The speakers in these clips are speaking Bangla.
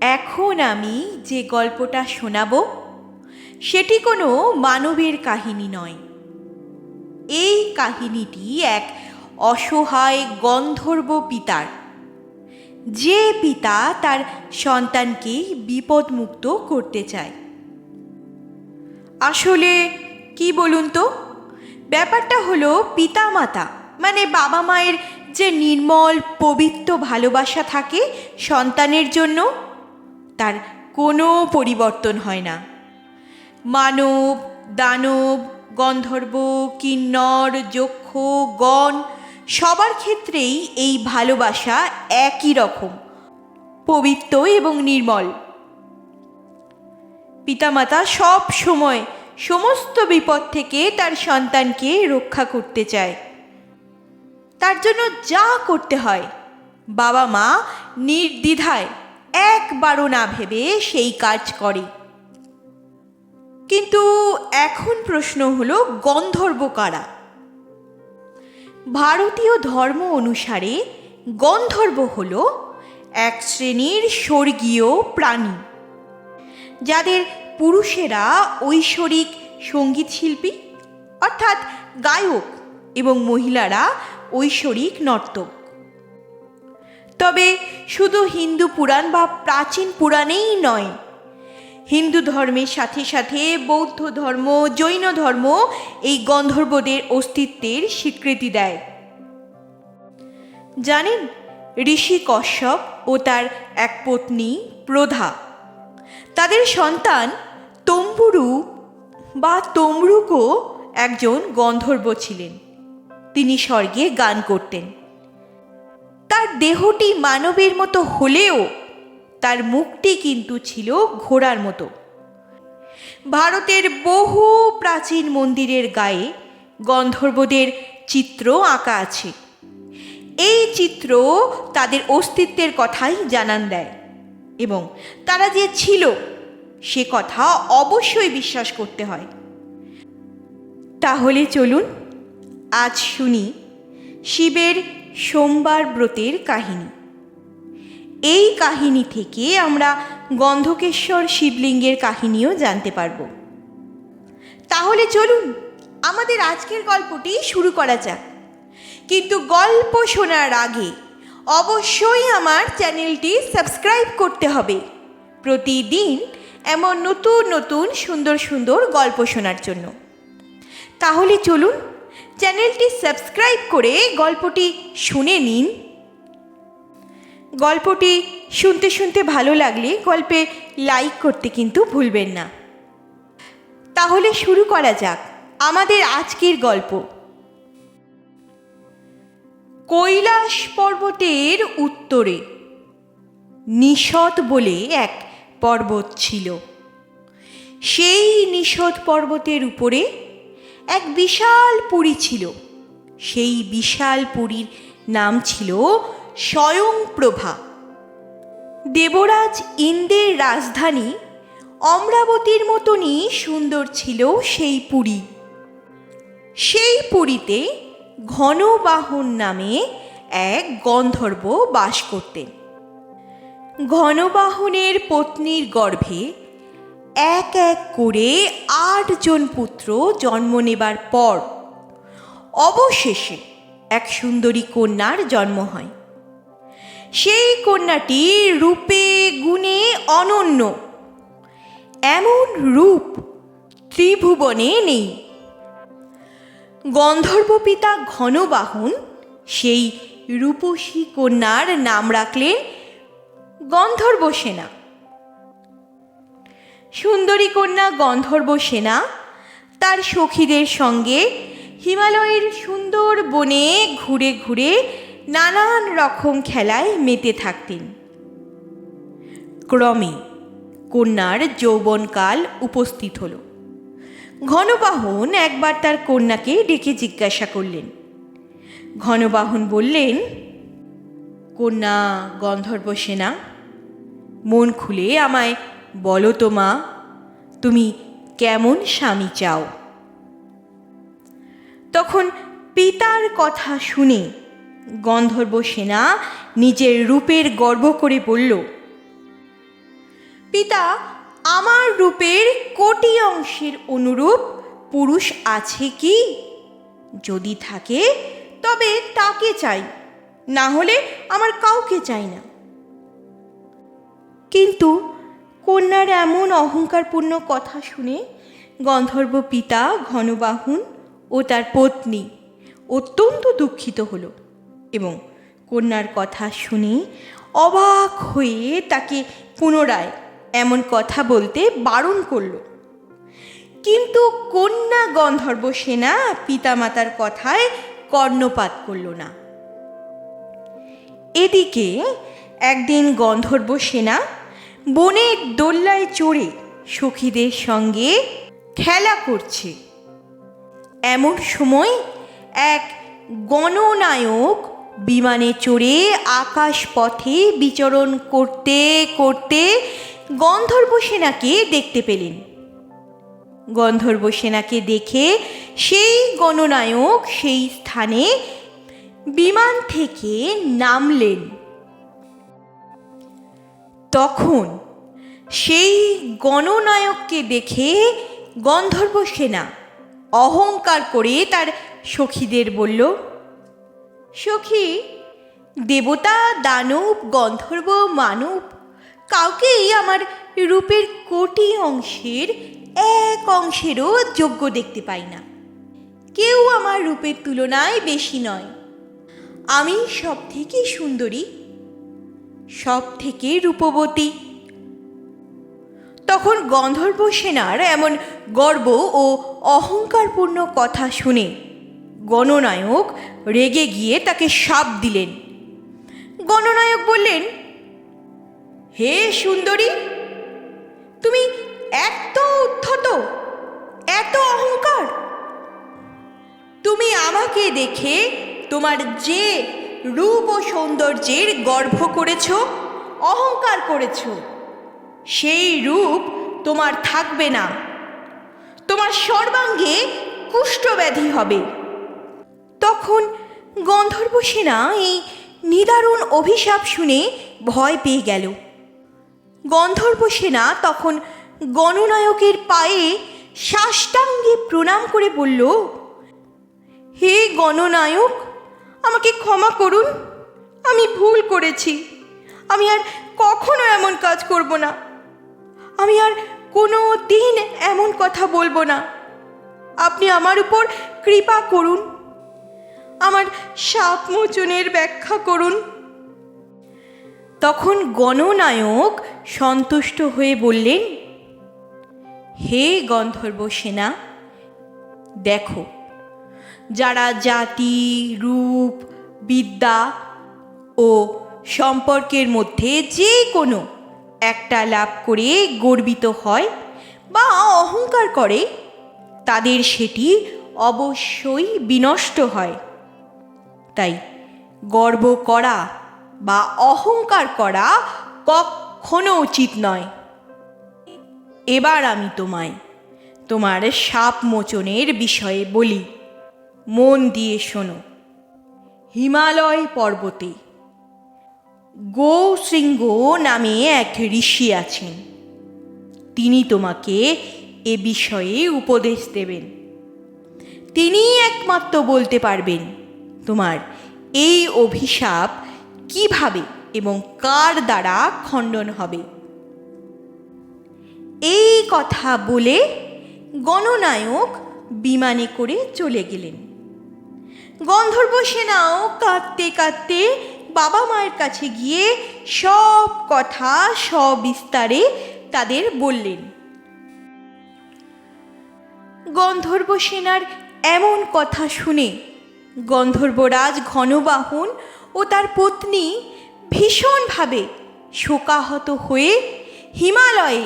এখন আমি যে গল্পটা শোনাব, সেটি কোনো মানবের কাহিনী নয়। এই কাহিনীটি এক অসহায় গন্ধর্ব পিতার। যে পিতা তার সন্তানকে বিপদমুক্ত করতে চায়। আসলে কি বলুন তো? ব্যাপারটা হলো পিতামাতা মানে বাবা মায়ের যে নির্মল, পবিত্র ভালোবাসা থাকে সন্তানের জন্য তার কোনো পরিবর্তন হয় না। মানব, দানব, গন্ধর্ব, কিন্নর, যক্ষ, গণ সবার ক্ষেত্রেই এই ভালোবাসা একই রকম, পবিত্র এবং নির্মল। পিতামাতা সব সময় সমস্ত বিপদ থেকে তার সন্তানকে রক্ষা করতে চায়। তার জন্য যা করতে হয় বাবা মা নির্দ্বিধায় একবারও না ভেবে সেই কাজ করে। কিন্তু এখন প্রশ্ন হলো, গন্ধর্ব কারা? ভারতীয় ধর্ম অনুসারে গন্ধর্ব হল এক শ্রেণির স্বর্গীয় প্রাণী, যাদের পুরুষেরা ঐশ্বরিক সংগীত শিল্পী অর্থাৎ গায়ক, এবং মহিলারা ঐশ্বরিক নর্তক। তবে শুধু হিন্দু পুরাণ বা প্রাচীন পুরাণেই নয়। হিন্দু ধর্মের সাথে সাথে বৌদ্ধ ধর্ম, জৈন ধর্ম এই গন্ধর্বদের অস্তিত্বের স্বীকৃতি দেয়। জানেন, ঋষি কশ্যপ ও তার এক পত্নী প্রধা, তাদের সন্তান তম্বুরু বা তমরুকও একজন গন্ধর্ব ছিলেন। তিনি স্বর্গে গান করতেন। তার দেহটি মানবের মতো হলেও তার মুখটি কিন্তু ছিল ঘোড়ার মতো। ভারতের বহু প্রাচীন মন্দিরের গায়ে গন্ধর্বদের চিত্র আঁকা আছে। এই চিত্র তাদের অস্তিত্বের কথাই জানান দেয় এবং তারা যে ছিল, সে কথা অবশ্যই বিশ্বাস করতে হয়। তাহলে চলুন, আজ শুনি শিবের সোমবার ব্রতের কাহিনী। এই কাহিনী থেকে আমরা গন্ধকেশ্বর শিবলিঙ্গের কাহিনীও জানতে পারব। তাহলে চলুন, আমাদের আজকের গল্পটি শুরু করা যাক। কিন্তু গল্প শোনার আগে অবশ্যই আমার চ্যানেলটি সাবস্ক্রাইব করতে হবে। প্রতিদিন এমন নতুন নতুন, সুন্দর সুন্দর গল্প শোনার জন্য। তাহলে চলুন চ্যানেলটি সাবস্ক্রাইব করে গল্পটি শুনে নিন। গল্পটি শুনতে শুনতে ভালো লাগলে গল্পে লাইক করতে কিন্তু ভুলবেন না। তাহলে শুরু করা যাক আমাদের আজকের গল্প। কৈলাস পর্বতের উত্তরে, নিষদ বলে এক পর্বত ছিল। সেই নিষদ পর্বতের উপরে এক বিশাল পুরী ছিল। সেই বিশাল পুরীর নাম ছিল স্বয়ংপ্রভা। দেবরাজ ইন্দ্রের রাজধানী অমরাবতীর মতনই সুন্দর ছিল সেই পুরী। সেই পুরীতে ঘনবাহন নামে এক গন্ধর্ব বাস করতেন। ঘনবাহনের পত্নীর গর্ভে এক এক করে আটজন পুত্র জন্ম নেবার পর অবশেষে এক সুন্দরী কন্যার জন্ম হয়। সেই কন্যাটি রূপে গুণে অনন্য। এমন রূপ ত্রিভুবনে নেই। গন্ধর্ব পিতা ঘনবাহন সেই রূপসী কন্যার নাম রাখলেন গন্ধর্ব সেনা। সুন্দরী কন্যা গন্ধর্ব সেনা, তার সখীদের সঙ্গে হিমালয়ের সুন্দর বনে ঘুরে ঘুরে নানান রকম খেলায় মেতে থাকতেন। ক্রমে কন্যার যৌবনকাল উপস্থিত হল। ঘনবাহন একবার তার কন্যাকে ডেকে জিজ্ঞাসা করলেন। ঘনবাহন বললেন, কন্যা গন্ধর্ব সেনা, মন খুলে আমায় বলো তো মা, তুমি কেমন স্বামী চাও? তখন পিতার কথা শুনে গন্ধর্ব সেনা নিজের রূপের গর্ব করে বলল, পিতা, আমার রূপের কোটি অংশের অনুরূপ পুরুষ আছে কি? যদি থাকে, তবে তাকে চাই, না হলে আমার কাউকে চাই না। কিন্তু কন্যার এমন অহংকারপূর্ণ কথা শুনে গন্ধর্ব পিতা, ঘনবাহন ও তার পত্নী অত্যন্ত দুঃখিত হল এবং কন্যার কথা শুনে অবাক হয়ে তাকে পুনরায় এমন কথা বলতে বারণ করল। কিন্তু কন্যা গন্ধর্ব সেনা পিতামাতার কথায় কর্ণপাত করল না। এদিকে একদিন গন্ধর্ব সেনা বনের দোল্লায় চড়ে সখীদের সঙ্গে খেলা করছে। এমন সময় এক গণনায়ক বিমানে চড়ে আকাশ পথে বিচরণ করতে করতে গন্ধর্ব সেনাকে দেখতে পেলেন। গন্ধর্ব সেনাকে দেখে সেই গণনায়ক সেই স্থানে বিমান থেকে নামলেন। তখন সেই গণনায়ককে দেখে গন্ধর্ব সেনা অহংকার করে তার সখীদের বলল, সখী, দেবতা, দানব, গন্ধর্ব, মানব, কাউকেই আমার রূপের কোটি অংশের এক অংশেরও যোগ্য দেখতে পাই না। কেউ আমার রূপের তুলনায় বেশি নয়। আমি সব থেকে সুন্দরী সব থেকে রূপবতী। তখন গন্ধর্ব সেনার এমন গর্ব ও অহংকারপূর্ণ কথা শুনে গণনায়ক রেগে গিয়ে তাকে সাপ দিলেন। গণনায়ক বললেন, হে সুন্দরী, তুমি এত উদ্ধত, এত অহংকার। তুমি আমাকে দেখে তোমার যে রূপ ও সৌন্দর্যের গর্ভ করেছ, অহংকার করেছ। সেই রূপ তোমার থাকবে না। তোমার সর্বাঙ্গে কুষ্ঠব্যাধি হবে। তখন গন্ধর্ব সেনা এই নিদারুণ অভিশাপ শুনে ভয় পেয়ে গেল। গন্ধর্ব সেনা তখন গণনায়কের পায়ে সাষ্টাঙ্গে প্রণাম করে বলল, হে গণনায়ক আমাকে ক্ষমা করুন। আমি ভুল করেছি। আমি আর কখনো এমন কাজ করব না। আমি আর কোনো দিন এমন কথা বলব না। আপনি আমার উপর কৃপা করুন। আমার সাপ মোচনের ব্যাখ্যা করুন। তখন গণনায়ক সন্তুষ্ট হয়ে বললেন, হে গন্ধর্ব সেনা, দেখো যারা জাতি, রূপ, বিদ্যা ও সম্পর্কের মধ্যে যে কোনো একটা লাভ করে গর্বিত হয় বা অহংকার করে, তাদের সেটি অবশ্যই বিনষ্ট হয়। তাই গর্ব করা বা অহংকার করা কখনো উচিত নয়। এবার আমি তোমায় তোমার সাপ মোচনের বিষয়ে বলি। মন দিয়ে শোনো। হিমালয় পর্বতে গৌশৃঙ্গ নামে এক ঋষি আছেন। তিনি তোমাকে এ বিষয়ে উপদেশ দেবেন। তিনি একমাত্র বলতে পারবেন তোমার এই অভিশাপ কীভাবে এবং কার দ্বারা খণ্ডন হবে। এই কথা বলে গণনায়ক বিমানে করে চলে গেলেন। গন্ধর্ব সেনাও কাঁদতে কাঁদতে বাবা মায়ের কাছে গিয়ে সব কথা সবিস্তারে তাদের বললেন। গন্ধর্ব সেনার এমন কথা শুনে গন্ধর্বরাজ ঘনবাহন ও তার পত্নী ভীষণভাবে শোকাহত হয়ে হিমালয়ে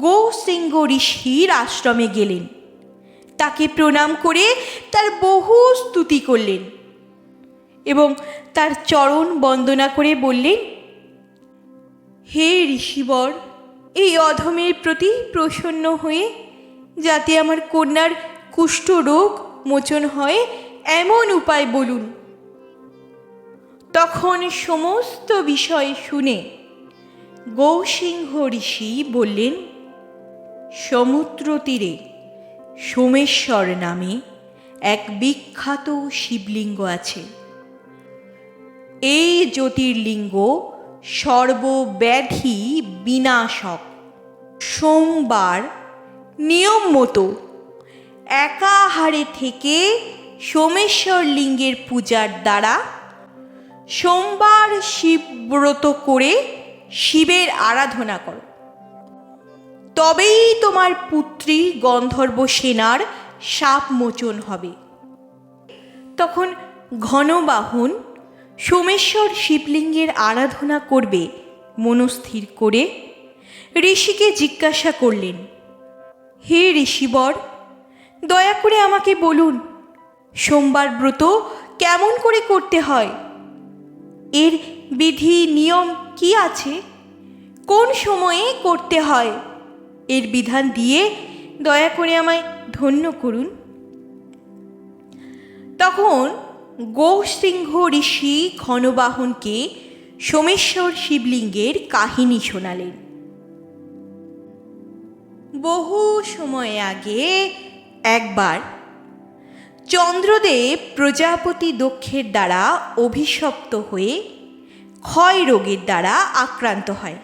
গৌসিংহ ঋষির আশ্রমে গেলেন। তাকে প্রণাম করে তার বহু স্তুতি করলেন এবং তার চরণ বন্দনা করে বললেন, হে ঋষিবর, এই অধমের প্রতি প্রসন্ন হয়ে যাতে আমার কন্যার কুষ্ঠরোগ মোচন হয়, এমন উপায় বলুন। তখন সমস্ত বিষয় শুনে গৌসিংহ ঋষি বললেন, সমুদ্র তীরে সোমেশ্বর নামে এক বিখ্যাত শিবলিঙ্গ আছে। এই জ্যোতির্লিঙ্গ সর্বব্যাধি বিনাশক। সোমবার নিয়ম মতো একাহারে থেকে সোমেশ্বর লিঙ্গের পূজার দ্বারা সোমবার শিবব্রত করে শিবের আরাধনা করো। তবেই তোমার পুত্রী গন্ধর্ব সেনার সাপ মোচন হবে। তখন ঘনবাহন সোমেশ্বর শিবলিঙ্গের আরাধনা করবে, মনস্থির করে ঋষিকে জিজ্ঞাসা করলেন, হে ঋষিবর, দয়া করে আমাকে বলুন, সোমবার ব্রত কেমন করে করতে হয়? এর বিধি নিয়ম কি আছে? কোন সময়ে করতে হয়? এর বিধান দিয়ে দয়া করে আমায় ধন্য করুন। তখন গৌসিংহ ঋষি ঘনবাহনকে সোমেশ্বর শিবলিঙ্গের কাহিনী শোনালেন। বহু সময় আগে একবার চন্দ্রদেব প্রজাপতি দক্ষের দ্বারা অভিশপ্ত হয়ে ক্ষয় রোগের দ্বারা আক্রান্ত হয়।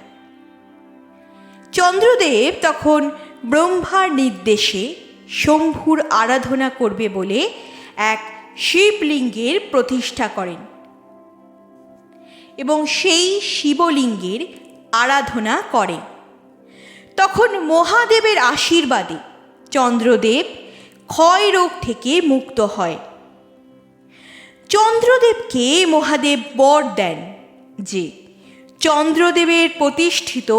চন্দ্রদেব তখন ব্রহ্মার নির্দেশে শম্ভুর আরাধনা করবে বলে এক শিবলিঙ্গের প্রতিষ্ঠা করেন। এবং সেই শিবলিঙ্গের আরাধনা করে। তখন মহাদেবের আশীর্বাদে চন্দ্রদেব ক্ষয় রোগ থেকে মুক্ত হয়। চন্দ্রদেবকে মহাদেব বর দেন যে চন্দ্রদেবের প্রতিষ্ঠিত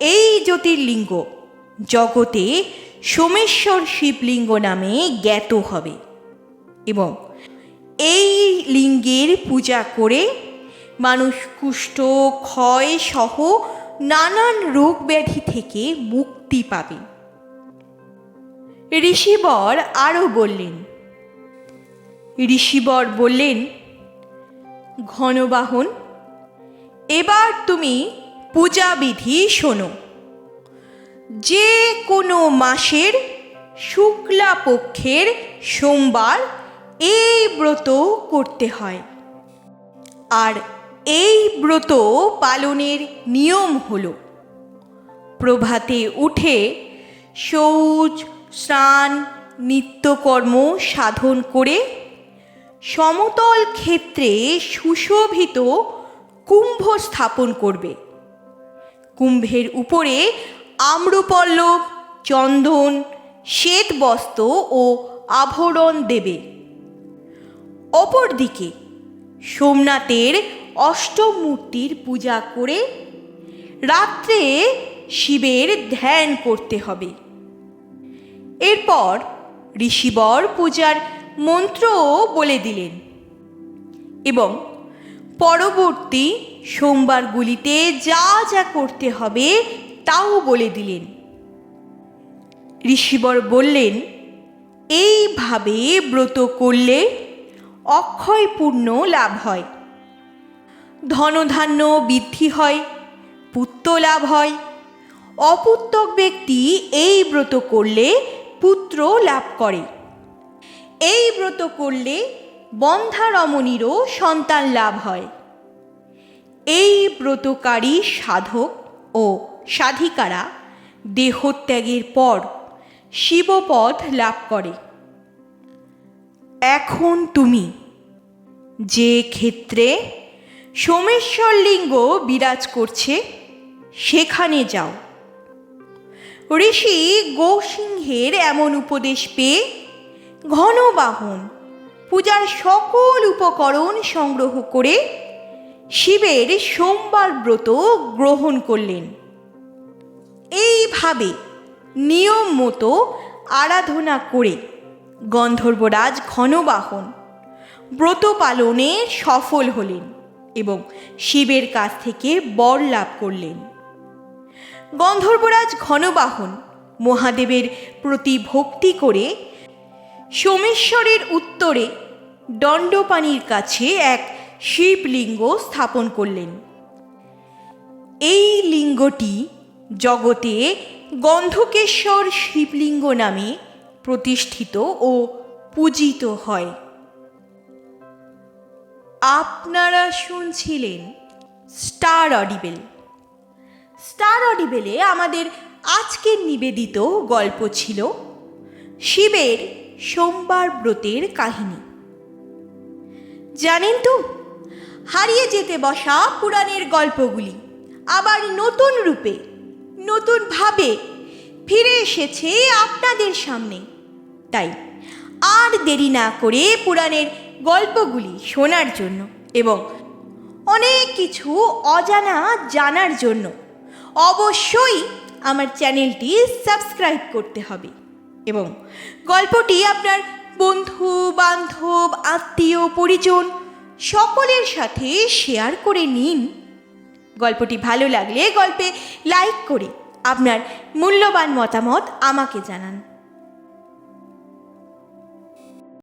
এই জ্যোতির্লিঙ্গ জগতে সোমেশ্বর শিবলিঙ্গ নামে জ্ঞাত হবে এবং এই লিঙ্গের পূজা করে মানুষ কুষ্ঠ, ক্ষয় সহ নানান রোগ ব্যাধি থেকে মুক্তি পাবে। ঋষিবর আরও বললেন, ঋষিবর বললেন, ঘনবাহন, এবার তুমি পূজাবিধি শোনো। যে কোনো মাসের শুক্লা পক্ষের সোমবার এই ব্রত করতে হয়। আর এই ব্রত পালনের নিয়ম হল, প্রভাতে উঠে শৌচ, স্নান, নিত্যকর্ম সাধন করে সমতল ক্ষেত্রে সুশোভিত কুম্ভ স্থাপন করবে। কুম্ভের উপরে আম্রপল্লব, চন্দন শ্বেত বস্ত্র ও আভরণ দেবে। অপরদিকে সোমনাথের অষ্টমূর্তির পূজা করে রাত্রে শিবের ধ্যান করতে হবে। এরপর ঋষিবর পূজার মন্ত্রও বলে দিলেন এবং পরবর্তী সোমবারগুলিতে যা যা করতে হবে তাও বলে দিলেন। ঋষিবর বললেন, এইভাবে ব্রত করলে অক্ষয় পূর্ণ লাভ হয়, ধনধান্য বৃদ্ধি হয়, পুত্র লাভ হয়। অপুত্তক ব্যক্তি এই ব্রত করলে পুত্র লাভ করে। এই ব্রত করলে বন্ধা রমণীরও সন্তান লাভ হয়। এই ব্রতকারী সাধক ও সাধিকারা দেহত্যাগের পর শিবপদ লাভ করে। এখন তুমি যে ক্ষেত্রে সোমেশ্বর লিঙ্গ বিরাজ করছে, সেখানে যাও। ঋষি গৌসিংহের এমন উপদেশ পেয়ে ঘনবাহন পূজার সকল উপকরণ সংগ্রহ করে শিবের সোমবার ব্রত গ্রহণ করলেন। এইভাবে নিয়ম মতো আরাধনা করে গন্ধর্বরাজ ঘনবাহন ব্রত পালনে সফল হলেন এবং শিবের কাছ থেকে বর লাভ করলেন। গন্ধর্বরাজ ঘনবাহন মহাদেবের প্রতি ভক্তি করে সোমেশ্বরের উত্তরে দণ্ডপানির কাছে এক শিবলিঙ্গ স্থাপন করলেন। এই লিঙ্গটি জগতে গন্ধকেশ্বর শিবলিঙ্গ নামে প্রতিষ্ঠিত ও পূজিত হয়। আপনারা শুনছিলেন স্টার অডিবেল। স্টার অডিবেলে আমাদের আজকের নিবেদিত গল্প ছিল শিবের সোমবার ব্রতের কাহিনী। জানেন তো হারিয়ে যেতে বসা পুরাণের গল্পগুলি। আবার নতুন রূপে নতুনভাবে ফিরে এসেছে আপনাদের সামনে। তাই আর দেরি না করে পুরাণের গল্পগুলি শোনার জন্য এবং অনেক কিছু অজানা জানার জন্য অবশ্যই আমার চ্যানেলটি সাবস্ক্রাইব করতে হবে এবং গল্পটি আপনার বন্ধু বান্ধব আত্মীয়, পরিজন সকলের সাথে শেয়ার করে নিন। গল্পটি ভালো লাগলে গল্পে লাইক করে আপনার মূল্যবান মতামত আমাকে জানান।